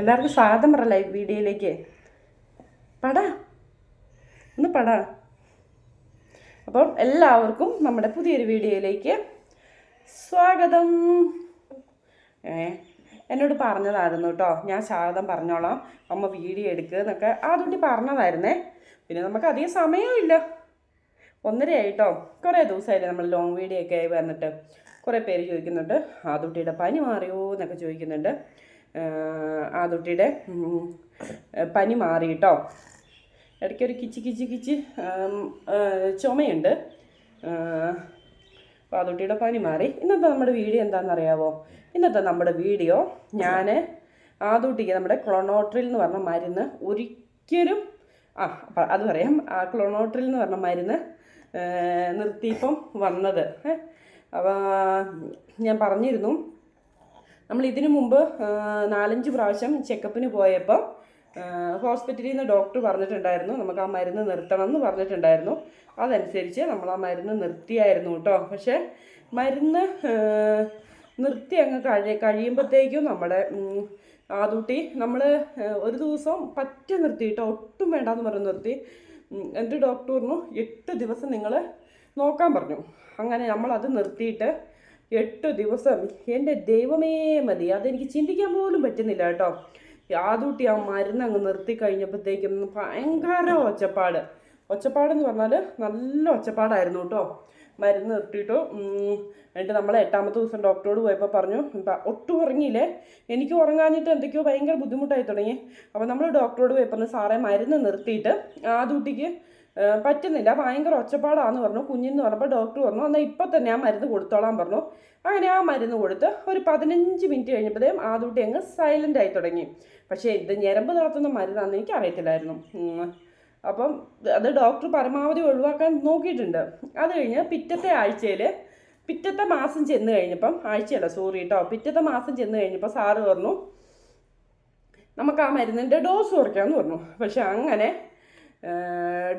എല്ലാവർക്കും സ്വാഗതം പറ ലൈവ് വീഡിയോയിലേക്ക്. പടാ. ഒന്ന് പടാ. അപ്പം എല്ലാവർക്കും നമ്മുടെ പുതിയൊരു വീഡിയോയിലേക്ക് സ്വാഗതം. ഏ എന്നോട് പറഞ്ഞതായിരുന്നു കേട്ടോ. ഞാൻ സ്വാഗതം പറഞ്ഞോളാം. അമ്മ വീഡിയോ എടുക്കുക എന്നൊക്കെ ആദ്യം പറഞ്ഞതായിരുന്നേ. പിന്നെ നമുക്ക് അധികം സമയമില്ല. ഒന്നരയായിട്ടോ? കുറേ ദിവസമായില്ലേ നമ്മൾ ലോങ് വീഡിയോ ഒക്കെ ആയി വന്നിട്ട്. കുറേ പേര് ചോദിക്കുന്നുണ്ട് ആദുട്ടിയുടെ പനി മാറിയോ? എന്നൊക്കെ ചോദിക്കുന്നുണ്ട്. ആദുട്ടിയുടെ പനി മാറി കേട്ടോ. ഇടയ്ക്കൊരു കിച്ചി കിച്ചി കിച്ചി ചുമയുണ്ട്. പാതുട്ടിയുടെ പനി മാറി. ഇന്നത്തെ നമ്മുടെ വീഡിയോ എന്താണെന്നറിയാവോ? ഇന്നത്തെ നമ്മുടെ വീഡിയോ ഞാൻ ആദുട്ടിക്ക് നമ്മുടെ ക്ലോണോട്രിൽ എന്ന് പറഞ്ഞ മരുന്ന് ഒരിക്കലും ആ അത് പറയാം. ആ ക്ലോണോട്രിൽ എന്ന് പറഞ്ഞ മരുന്ന് നിർത്തിയിപ്പം വന്നത്. അപ്പോൾ ഞാൻ പറഞ്ഞിരുന്നു നമ്മൾ ഇതിനു മുമ്പ് നാലഞ്ച് പ്രാവശ്യം ചെക്കപ്പിന് പോയപ്പോൾ ഹോസ്പിറ്റലിൽ നിന്ന് ഡോക്ടർ പറഞ്ഞിട്ടുണ്ടായിരുന്നു നമുക്ക് ആ മരുന്ന് നിർത്തണം എന്ന് പറഞ്ഞിട്ടുണ്ടായിരുന്നു. അതനുസരിച്ച് നമ്മൾ ആ മരുന്ന് നിർത്തിയായിരുന്നു കേട്ടോ. പക്ഷേ മരുന്ന് നിർത്തി അങ്ങ് കഴി കഴിയുമ്പോഴത്തേക്കും നമ്മുടെ ആദൂട്ടി നമ്മൾ ഒരു ദിവസം പറ്റ നിർത്തിയിട്ടോ ഒട്ടും വേണ്ടാന്ന് പറഞ്ഞ് നിർത്തി. എന്നിട്ട് ഡോക്ടർ പറഞ്ഞു എട്ട് ദിവസം നിങ്ങൾ നോക്കാൻ പറഞ്ഞു. അങ്ങനെ നമ്മളത് നിർത്തിയിട്ട് എട്ട് ദിവസം. എന്റെ ദൈവമേ മതി. അതെനിക്ക് ചിന്തിക്കാൻ പോലും പറ്റുന്നില്ല കേട്ടോ. യാതൂട്ടി ആ മരുന്ന് അങ്ങ് നിർത്തി കഴിഞ്ഞപ്പോഴത്തേക്കും ഭയങ്കര ഒച്ചപ്പാട്. ഒച്ചപ്പാടെന്ന് പറഞ്ഞാൽ നല്ല ഒച്ചപ്പാടായിരുന്നു കേട്ടോ. മരുന്ന് നിർത്തിയിട്ടു. എന്നിട്ട് നമ്മൾ എട്ടാമത്തെ ദിവസം ഡോക്ടറോട് പോയപ്പോൾ പറഞ്ഞു "ഇപ്പ ഒട്ടും ഉറങ്ങിയില്ലേ? എനിക്ക് ഉറങ്ങാഞ്ഞിട്ട് എന്തൊക്കെയോ ഭയങ്കര ബുദ്ധിമുട്ടായി തുടങ്ങി. അപ്പോൾ നമ്മൾ ഡോക്ടറോട് പോയപ്പോൾ സാറേ മരുന്ന് നിർത്തിയിട്ട് ഏഹ് പറ്റുന്നില്ല. ഭയങ്കര ഒച്ചപ്പാടാന്ന് പറഞ്ഞു. കുഞ്ഞിന്ന് പറഞ്ഞപ്പോൾ ഡോക്ടർ പറഞ്ഞു എന്നാൽ ഇപ്പം തന്നെ ആ മരുന്ന് കൊടുത്തോളാൻ പറഞ്ഞു. അങ്ങനെ ആ മരുന്ന് കൊടുത്ത് ഒരു പതിനഞ്ച് മിനിറ്റ് കഴിഞ്ഞപ്പോഴത്തേക്കും ആദ്യമായിട്ട് അങ്ങ് സൈലന്റ് ആയി തുടങ്ങി. പക്ഷേ ഇത് ഞരമ്പ് നടത്തുന്ന മരുന്നാണെന്ന് എനിക്ക് അറിയത്തില്ലായിരുന്നു. അപ്പം അത് ഡോക്ടർ പരമാവധി ഒഴിവാക്കാൻ നോക്കിയിട്ടുണ്ട്. അത് കഴിഞ്ഞ് പിറ്റത്തെ ആഴ്ചയിൽ പിറ്റത്തെ മാസം ചെന്ന് കഴിഞ്ഞപ്പം ആഴ്ചയല്ല സോറി കേട്ടോ പിറ്റത്തെ മാസം ചെന്ന് കഴിഞ്ഞപ്പോൾ സാറ് പറഞ്ഞു നമുക്ക് ആ മരുന്നിന്റെ ഡോസ് കുറയ്ക്കാമെന്ന് പറഞ്ഞു. പക്ഷെ അങ്ങനെ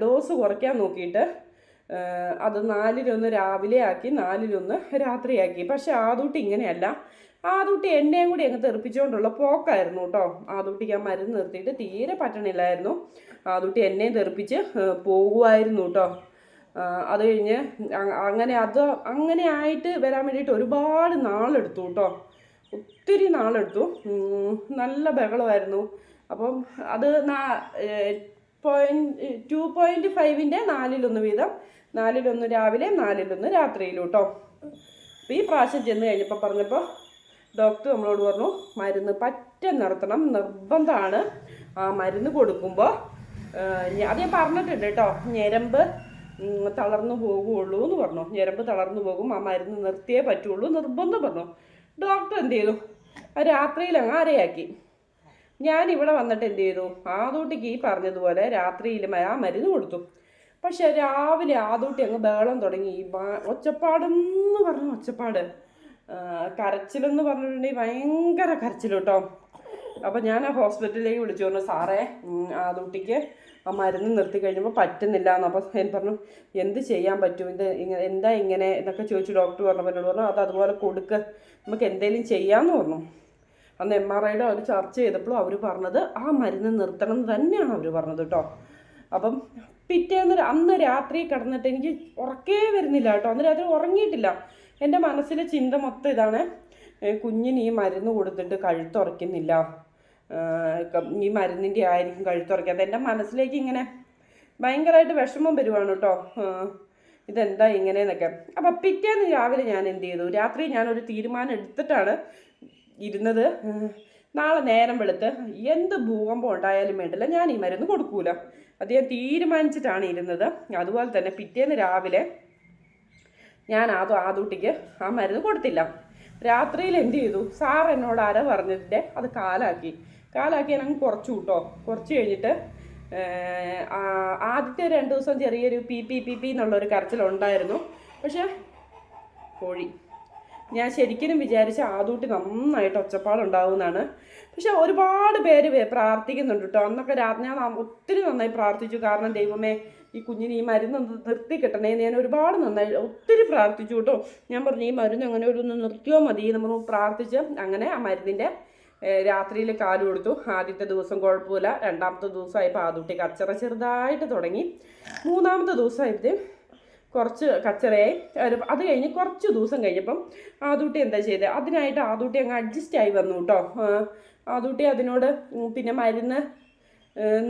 ഡോസ് കുറയ്ക്കാൻ നോക്കിയിട്ട് അത് നാലിലൊന്ന് രാവിലെ ആക്കി നാലിലൊന്ന് രാത്രിയാക്കി പക്ഷെ ആദൂട്ടി ഇങ്ങനെയല്ല. ആദൂട്ടി എണ്ണയും കൂടി അങ്ങ് തെറിപ്പിച്ചുകൊണ്ടുള്ള പോക്കായിരുന്നു കേട്ടോ. ആദൂട്ടിക്ക് ആ മരുന്ന് നിർത്തിയിട്ട് തീരെ പറ്റണില്ലായിരുന്നു. ആദൂട്ടി എണ്ണയും തെറിപ്പിച്ച് പോകുമായിരുന്നു കേട്ടോ. അത് കഴിഞ്ഞ് അങ്ങനെ അത് അങ്ങനെ ആയിട്ട് വരാൻ വേണ്ടിയിട്ട് ഒരുപാട് നാളെടുത്തു കേട്ടോ. ഒത്തിരി നാളെടുത്തു. നല്ല ബഹളമായിരുന്നു. അപ്പം അത് പോയിന്റ് ടു പോയിന്റ് ഫൈവിന്റെ നാലിലൊന്ന് വീതം. നാലിലൊന്ന് രാവിലെ നാലിലൊന്ന് രാത്രിയിലും കേട്ടോ അപ്പോൾ ഈ പ്രാവശ്യം ചെന്ന് കഴിഞ്ഞപ്പോൾ പറഞ്ഞപ്പോൾ ഡോക്ടർ നമ്മളോട് പറഞ്ഞു മരുന്ന് പറ്റ നിർത്തണം നിർബന്ധമാണ്. ആ മരുന്ന് കൊടുക്കുമ്പോൾ അത് ഞാൻ പറഞ്ഞിട്ടുണ്ട് കേട്ടോ ഞരമ്പ് തളർന്നു പോകുള്ളൂ എന്ന് പറഞ്ഞു. ഞരമ്പ് തളർന്നു പോകും ആ മരുന്ന് നിർത്തിയേ പറ്റുള്ളൂ നിർബന്ധം പറഞ്ഞു. ഡോക്ടർ എന്ത് ചെയ്തു? രാത്രിയിൽ അങ്ങ് അരയാക്കി. ഞാൻ ഇവിടെ വന്നിട്ട് എന്ത് ചെയ്തു? ആദൂട്ടിക്ക് ഈ പറഞ്ഞതുപോലെ രാത്രിയിൽ ആ മരുന്ന് കൊടുത്തു. പക്ഷെ രാവിലെ ആദൂട്ടി അങ്ങ് ബഹളം തുടങ്ങി. ഒച്ചപ്പാടെന്ന് പറഞ്ഞ ഒച്ചപ്പാട്. കരച്ചിലെന്ന് പറഞ്ഞിട്ടുണ്ടെങ്കിൽ ഭയങ്കര കരച്ചിൽ കേട്ടോ. അപ്പം ഞാൻ ആ ഹോസ്പിറ്റലിലേക്ക് വിളിച്ചു പറഞ്ഞു സാറേ ആദൂട്ടിക്ക് ആ മരുന്ന് നിർത്തി കഴിഞ്ഞപ്പോൾ പറ്റുന്നില്ല എന്ന് അപ്പോൾ ഞാൻ പറഞ്ഞു എന്ത് ചെയ്യാൻ പറ്റും? ഇത് ഇങ്ങനെ എന്താ ഇങ്ങനെ? എന്നൊക്കെ ചോദിച്ചു ഡോക്ടർ എന്നോട് പറഞ്ഞു അത് അതുപോലെ കൊടുക്കുക നമുക്ക് എന്തെങ്കിലും ചെയ്യാമെന്ന് പറഞ്ഞു. അന്ന് എം ആർ ഐയുടെ അവർ ചർച്ച ചെയ്തപ്പോഴും അവർ പറഞ്ഞത് ആ മരുന്ന് നിർത്തണം എന്ന് തന്നെയാണ് അവർ പറഞ്ഞത് കേട്ടോ. അപ്പം പിറ്റേന്ന് അന്ന് രാത്രി കിടന്നിട്ട് എനിക്ക് ഉറക്കേ വരുന്നില്ല കേട്ടോ. അന്ന് രാത്രി ഉറങ്ങിയിട്ടില്ല. എന്റെ മനസ്സിലെ ചിന്ത മൊത്തം ഇതാണ്. കുഞ്ഞിന് ഈ മരുന്ന് കൊടുത്തിട്ട് കഴുത്തുറയ്ക്കുന്നില്ല ഈ മരുന്നിന്റെ ആയിരിക്കും കഴുത്തുറയ്ക്കാത്ത എന്റെ മനസ്സിലേക്ക് ഇങ്ങനെ ഭയങ്കരമായിട്ട് വിഷമം വരുവാണ് കേട്ടോ. ഇതെന്താ ഇങ്ങനെയെന്നൊക്കെ. അപ്പം പിറ്റേന്ന് രാവിലെ ഞാൻ എന്ത് ചെയ്തു? രാത്രി ഞാനൊരു തീരുമാനം എടുത്തിട്ടാണ് ഇരുന്നത്. നാളെ നേരം വെളുത്ത് എന്ത് ഭൂകമ്പം ഉണ്ടായാലും വേണ്ടില്ല ഞാൻ ഈ മരുന്ന് കൊടുക്കൂല. അത് ഞാൻ തീരുമാനിച്ചിട്ടാണ് ഇരുന്നത്. അതുപോലെ തന്നെ പിറ്റേന്ന് രാവിലെ ഞാൻ ആദ്യം ആദൂട്ടിക്ക് ആ മരുന്ന് കൊടുത്തില്ല. രാത്രിയിൽ എന്ത് ചെയ്തു? സാർ എന്നോട് അര പറഞ്ഞതിന്റെ അത് കാലാക്കി. കാലാക്കി ഞാൻ കുറച്ചു കൂട്ടോ. കുറച്ച് കഴിഞ്ഞിട്ട് ആദ്യത്തെ രണ്ട് ദിവസം ചെറിയൊരു പി പി പി പി എന്നുള്ളൊരു കരച്ചിലുണ്ടായിരുന്നു. പക്ഷേ കോഴി ഞാൻ ശരിക്കും വിചാരിച്ച ആദൂട്ടി നന്നായിട്ട് ഒച്ചപ്പാടുണ്ടാവുമെന്നാണ്. പക്ഷെ ഒരുപാട് പേര് പ്രാർത്ഥിക്കുന്നുണ്ട് കേട്ടോ. അന്നൊക്കെ രാത്രി ഞാൻ ഒത്തിരി നന്നായി പ്രാർത്ഥിച്ചു. കാരണം ദൈവമേ ഈ കുഞ്ഞിന് ഈ മരുന്ന് നിർത്തി കിട്ടണേ ഞാൻ ഒരുപാട് നന്നായി ഒത്തിരി പ്രാർത്ഥിച്ചു കേട്ടോ. ഞാൻ പറഞ്ഞു ഈ മരുന്ന് അങ്ങനെ ഒരു നിർത്തിയോ മതി നമ്മൾ പ്രാർത്ഥിച്ച് അങ്ങനെ ആ മരുന്നിന്റെ രാത്രിയിൽ കാൽ കൊടുത്തു. ആദ്യത്തെ ദിവസം കുഴപ്പമില്ല. രണ്ടാമത്തെ ദിവസമായപ്പോൾ ആദൂട്ടി കച്ചറ ചെറുതായിട്ട് തുടങ്ങി. മൂന്നാമത്തെ ദിവസമായപ്പോഴത്തേക്കും കുറച്ച് കച്ചറയായി ഒരു അത് കഴിഞ്ഞ് കുറച്ച് ദിവസം കഴിഞ്ഞപ്പം ആദൂട്ടി എന്താ ചെയ്തത് അതിനായിട്ട് ആദൂട്ടി അങ്ങ് അഡ്ജസ്റ്റ് ആയി വന്നു കേട്ടോ ആദൂട്ടി അതിനോട് പിന്നെ മരുന്ന്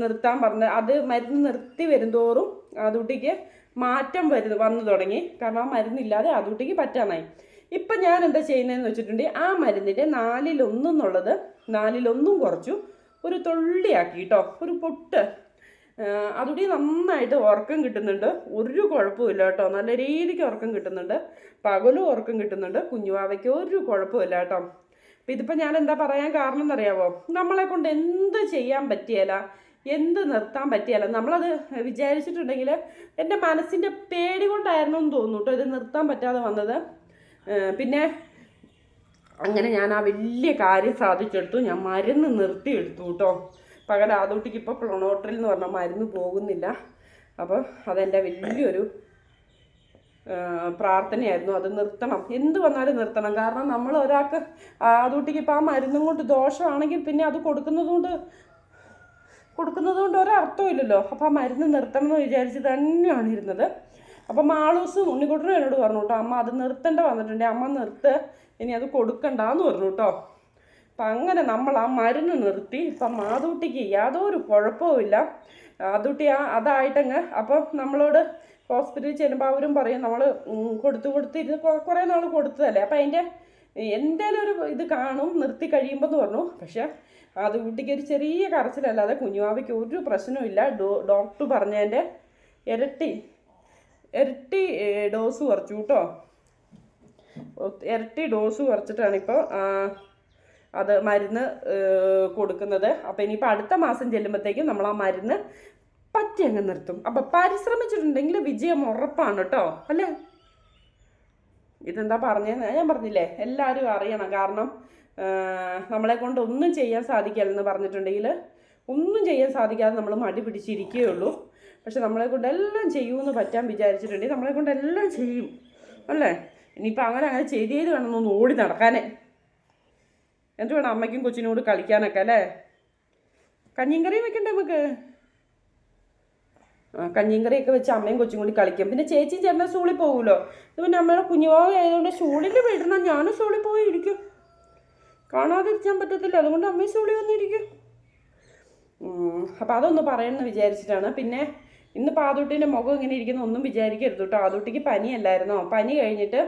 നിർത്താൻ പറഞ്ഞ. അത് മരുന്ന് നിർത്തി വരുന്തോറും ആദൂട്ടിക്ക് മാറ്റം വരുന്നു വന്നു തുടങ്ങി. കാരണം ആ മരുന്നില്ലാതെ ആദൂട്ടിക്ക് പറ്റാനായി ഇപ്പം ഞാൻ എന്താ ചെയ്യുന്നതെന്ന് വെച്ചിട്ടുണ്ടെങ്കിൽ ആ മരുന്നിന്റെ നാലിലൊന്നെന്നുള്ളത് നാലിലൊന്നും കുറച്ചു ഒരു തൊള്ളിയാക്കി കേട്ടോ ഒരു പൊട്ട് അതുകൂടി നന്നായിട്ട് ഉറക്കം കിട്ടുന്നുണ്ട്. ഒരു കുഴപ്പമില്ല കേട്ടോ. നല്ല രീതിക്ക് ഉറക്കം കിട്ടുന്നുണ്ട്. പകലും ഉറക്കം കിട്ടുന്നുണ്ട്. കുഞ്ഞുവാവയ്ക്ക് ഒരു കുഴപ്പമില്ല കേട്ടോ. അപ്പം ഇതിപ്പോൾ ഞാൻ എന്താ പറയാൻ കാരണം എന്നറിയാവോ? നമ്മളെ കൊണ്ട് എന്ത് ചെയ്യാൻ പറ്റിയല്ല എന്ത് നിർത്താൻ പറ്റിയല്ല നമ്മളത് വിചാരിച്ചിട്ടുണ്ടെങ്കിൽ എന്റെ മനസ്സിന്റെ പേടി കൊണ്ടായിരുന്നു എന്ന് തോന്നുന്നു കേട്ടോ ഇത് നിർത്താൻ പറ്റാതെ വന്നത്. പിന്നെ അങ്ങനെ ഞാൻ ആ വലിയ കാര്യം സാധിച്ചെടുത്തു. ഞാൻ മരുന്ന് നിർത്തിയെടുത്തു കേട്ടോ. പകരം ആദൂട്ടിക്ക് ഇപ്പോൾ പ്രൊണോട്ടറിൽ എന്ന് പറഞ്ഞാൽ മരുന്ന് പോകുന്നില്ല. അപ്പോൾ അതെന്റെ വലിയൊരു പ്രാർത്ഥനയായിരുന്നു. അത് നിർത്തണം. എന്ത് വന്നാലും നിർത്തണം. കാരണം നമ്മൾ ഒരാൾക്ക് ആദൂട്ടിക്ക് ഇപ്പോൾ ആ മരുന്നും കൊണ്ട് ദോഷമാണെങ്കിൽ പിന്നെ അത് കൊടുക്കുന്നതുകൊണ്ട് കൊടുക്കുന്നതുകൊണ്ട് ഇല്ലല്ലോ. അപ്പോൾ ആ മരുന്ന് നിർത്തണം എന്ന് വിചാരിച്ച് തന്നെയാണ് ഇരുന്നത്. അപ്പം മാളൂസും ഉണ്ണിക്കുട്ടനും എന്നോട് പറഞ്ഞു കേട്ടോ അമ്മ അത് നിർത്തേണ്ട വന്നിട്ടുണ്ട്. അമ്മ നിർത്ത്. ഇനി അത് കൊടുക്കണ്ടെന്ന് പറഞ്ഞു കേട്ടോ അപ്പം അങ്ങനെ നമ്മൾ ആ മരുന്ന് നിർത്തി. ഇപ്പം മാതൂട്ടിക്ക് യാതൊരു കുഴപ്പവുമില്ല. മാതൂട്ടി ആ അതായിട്ടങ്ങ് അപ്പം നമ്മളോട് ഹോസ്പിറ്റലിൽ ചെല്ലുമ്പോൾ അവരും പറയും നമ്മൾ കൊടുത്തു കൊടുത്തിരുന്ന്. കുറേ നാൾ കൊടുത്തതല്ലേ? അപ്പം അതിന്റെ എന്തേലും ഒരു ഇത് കാണും നിർത്തി കഴിയുമ്പോൾ എന്ന് പറഞ്ഞു. പക്ഷേ അത് കുട്ടിക്ക് ഒരു ചെറിയ കരച്ചിലല്ലാതെ കുഞ്ഞുമാവയ്ക്ക് ഒരു പ്രശ്നവുമില്ല. ഡോ ഡോക്ടർ പറഞ്ഞതിന്റെ ഇരട്ടി ഇരട്ടി ഡോസ് കുറച്ചു കേട്ടോ. ഇരട്ടി ഡോസ് കുറച്ചിട്ടാണ് ഇപ്പോൾ അത് മരുന്ന് കൊടുക്കുന്നത്. അപ്പോൾ ഇനിയിപ്പോൾ അടുത്ത മാസം ചെല്ലുമ്പോഴത്തേക്കും നമ്മൾ ആ മരുന്ന് പറ്റി അങ്ങ് നിർത്തും. അപ്പോൾ പരിശ്രമിച്ചിട്ടുണ്ടെങ്കിൽ വിജയം ഉറപ്പാണ് കേട്ടോ അല്ലേ? ഇതെന്താ പറഞ്ഞതെന്ന് ഞാൻ പറഞ്ഞില്ലേ എല്ലാവരും അറിയണം. കാരണം നമ്മളെ കൊണ്ട് ഒന്നും ചെയ്യാൻ സാധിക്കില്ലെന്ന് പറഞ്ഞിട്ടുണ്ടെങ്കിൽ ഒന്നും ചെയ്യാൻ സാധിക്കാതെ നമ്മൾ മടി പിടിച്ചിരിക്കുകയുള്ളൂ. പക്ഷെ നമ്മളെ കൊണ്ട് എല്ലാം ചെയ്യുമെന്ന് പറ്റാൻ വിചാരിച്ചിട്ടുണ്ടെങ്കിൽ നമ്മളെ കൊണ്ട് എല്ലാം ചെയ്യും അല്ലേ? ഇനിയിപ്പോൾ അങ്ങനെ അങ്ങനെ ചെയ്ത് ചെയ്ത് വേണം ഒന്ന് ഓടി നടക്കാനേ. എന്നിട്ട് വേണം അമ്മയ്ക്കും കൊച്ചിനോട് കളിക്കാനൊക്കെ അല്ലേ? കഞ്ഞിയും കറിയും വെക്കണ്ടേ നമുക്ക് ആ, കഞ്ഞിയും കറിയൊക്കെ വെച്ച് അമ്മയും കൊച്ചും കൂടി കളിക്കും. പിന്നെ ചേച്ചിയും ചേട്ടനെ സ്കൂളിൽ പോകുമല്ലോ ഇത് പിന്നെ അമ്മയുടെ കുഞ്ഞുവാവ് ആയതുകൊണ്ട് സ്കൂളിൽ വിടണം. ഞാനും സ്കൂളിൽ പോയി ഇരിക്കും കാണാതിരിക്കാൻ പറ്റത്തില്ല. അതുകൊണ്ട് അമ്മയും സ്കൂളിൽ വന്നിരിക്കും. അപ്പോൾ അതൊന്ന് പറയണമെന്ന് വിചാരിച്ചിട്ടാണ്. പിന്നെ ഇന്ന് പാതൂട്ടിന്റെ മുഖം ഇങ്ങനെ ഇരിക്കുന്ന. ഒന്നും വിചാരിക്കരുത് കേട്ടോ. ആദൂട്ടിക്ക് പനിയല്ലായിരുന്നോ? പനി കഴിഞ്ഞിട്ട്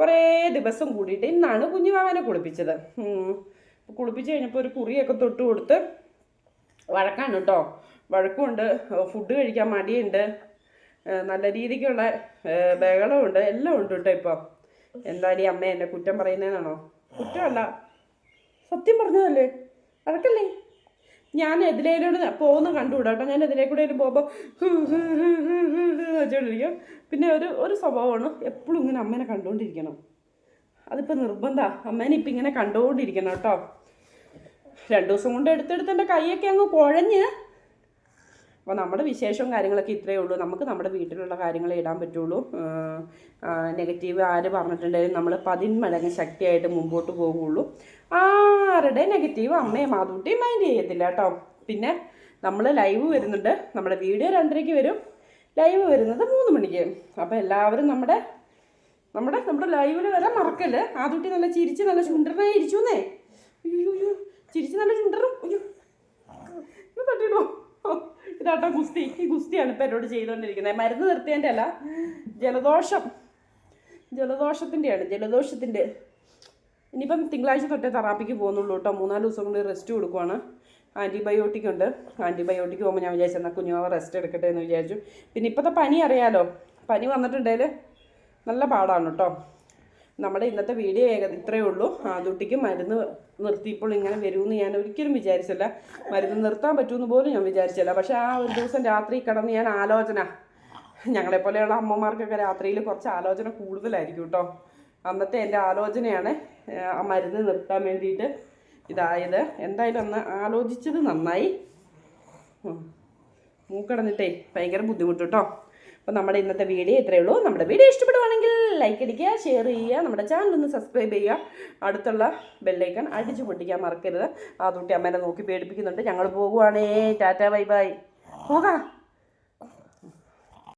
കുറേ ദിവസം കൂടിയിട്ട് ഇന്നാണ് കുഞ്ഞുമാവനെ കുളിപ്പിച്ചത്. കുളിപ്പിച്ച് കഴിഞ്ഞപ്പോൾ ഒരു കുറിയൊക്കെ തൊട്ട് കൊടുത്ത് വഴക്കാണ് കേട്ടോ വഴക്കുമുണ്ട് ഫുഡ് കഴിക്കാൻ മടിയുണ്ട് നല്ല രീതിക്കുള്ള ബഹളമുണ്ട് എല്ലാം ഉണ്ട് കേട്ടോ ഇപ്പോൾ എന്താടി അമ്മ എന്നെ കുറ്റം പറയുന്നതെന്നാണോ കുറ്റമല്ല. സത്യം പറഞ്ഞതല്ലേ? വഴക്കല്ലേ? ഞാൻ എതിലേലൂടെ പോകുന്ന കണ്ടുകൂടാ കേട്ടോ ഞാൻ എതിലേ കൂടെ ഒരു പോകുമ്പോൾ വെച്ചോണ്ടിരിക്കും. പിന്നെ ഒരു ഒരു സ്വഭാവമാണ് എപ്പോഴും ഇങ്ങനെ അമ്മേനെ കണ്ടുകൊണ്ടിരിക്കണം അതിപ്പോൾ നിർബന്ധമാണ് അമ്മേനെ ഇപ്പം ഇങ്ങനെ കണ്ടുകൊണ്ടിരിക്കണം കേട്ടോ. രണ്ടു ദിവസം കൊണ്ട് എടുത്തെടുത്ത് എന്റെ കൈയൊക്കെ അങ്ങ് കുഴഞ്ഞ്. അപ്പോൾ നമ്മുടെ വിശേഷവും കാര്യങ്ങളൊക്കെ ഇത്രയേ ഉള്ളൂ. നമുക്ക് നമ്മുടെ വീട്ടിലുള്ള കാര്യങ്ങളെ ഇടാൻ പറ്റുള്ളൂ. നെഗറ്റീവ് ആര് പറഞ്ഞിട്ടുണ്ടെങ്കിലും നമ്മൾ പതിന്മടങ്ങ് ശക്തിയായിട്ട് മുമ്പോട്ട് പോകുള്ളൂ. ആരുടെ നെഗറ്റീവ്? അമ്മയെ മാതൂട്ടി മൈൻഡ് ചെയ്യത്തില്ല കേട്ടോ. പിന്നെ നമ്മൾ ലൈവ് വരുന്നുണ്ട്. നമ്മുടെ വീഡിയോ രണ്ടരയ്ക്ക് വരും. ലൈവ് വരുന്നത് മൂന്ന് മണിക്ക്. അപ്പോൾ എല്ലാവരും നമ്മുടെ നമ്മുടെ നമ്മുടെ ലൈവിൽ വരെ മറക്കല്ലേ? ആദ്യട്ടി നല്ല ചിരിച്ച് നല്ല ചുണ്ടറിനായി ഇരിച്ചുന്നേ അയ്യോ ചിരിച്ച് നല്ല ചുണ്ടറും. അയ്യോ. തട്ടിയിടോ ഇതാട്ടോ ഗുസ്തി. ഈ ഗുസ്തിയാണ് ഇപ്പം എന്നോട് ചെയ്തുകൊണ്ടിരിക്കുന്നത് മരുന്ന് നിർത്തിയതിന്റെ അല്ല ജലദോഷം. ജലദോഷത്തിന്റെയാണ് ജലദോഷത്തിന്റെ ഇനിയിപ്പം തിങ്കളാഴ്ച തൊട്ടേ തെറാപ്പിക്ക് പോകുന്നുള്ളൂ കേട്ടോ. മൂന്നാൽ ദിവസം കൊണ്ട് റെസ്റ്റ് കൊടുക്കുവാണ്. ആന്റിബയോട്ടിക് ഉണ്ട്. ആന്റിബയോട്ടിക് പോകുമ്പോൾ ഞാൻ വിചാരിച്ചു എന്നാൽ കുഞ്ഞുമാവ റെസ്റ്റ് എടുക്കട്ടെ എന്ന് വിചാരിച്ചു. പിന്നെ ഇപ്പോഴത്തെ പനി അറിയാലോ? പനി വന്നിട്ടുണ്ടെങ്കിൽ നല്ല പാടാണ് കേട്ടോ. നമ്മുടെ ഇന്നത്തെ വീഡിയോ ഏക ഇത്രയേ ഉള്ളൂ. ആദുട്ടിക്ക് മരുന്ന് നിർത്തിയപ്പോൾ ഇങ്ങനെ വരുമെന്ന് ഞാൻ ഒരിക്കലും വിചാരിച്ചില്ല. മരുന്ന് നിർത്താൻ പറ്റുമെന്ന് പോലും ഞാൻ വിചാരിച്ചില്ല. പക്ഷേ ആ ഒരു ദിവസം രാത്രി കിടന്ന് ഞാൻ ആലോചന. ഞങ്ങളെപ്പോലെയുള്ള അമ്മമാർക്കൊക്കെ രാത്രിയിൽ കുറച്ച് ആലോചന കൂടുതലായിരിക്കും കേട്ടോ. അന്നത്തെ എന്റെ ആലോചനയാണ് ആ മരുന്ന് നിർത്താൻ വേണ്ടിയിട്ട് ഇതായത്. എന്തായാലും അന്ന് ആലോചിച്ചത് നന്നായി. മൂക്കടന്നിട്ടേ ഭയങ്കര ബുദ്ധിമുട്ട് കേട്ടോ അപ്പോൾ നമ്മുടെ ഇന്നത്തെ വീഡിയോ ഇത്രയേ ഉള്ളൂ. നമ്മുടെ വീഡിയോ ഇഷ്ടപ്പെടുവാണെങ്കിൽ ലൈക്ക് അടിക്കുക ഷെയർ ചെയ്യുക നമ്മുടെ ചാനൽ ഒന്ന് സബ്സ്ക്രൈബ് ചെയ്യുക. അടുത്തുള്ള ബെല്ലൈക്കൺ അടിച്ചു പൊട്ടിക്കാൻ മറക്കരുത്. ആ തൊട്ടി അമ്മേനെ നോക്കി പേടിപ്പിക്കുന്നുണ്ട്. ഞങ്ങൾ പോകുവാണേ ടാറ്റ ബൈ ബൈ. പോകാം.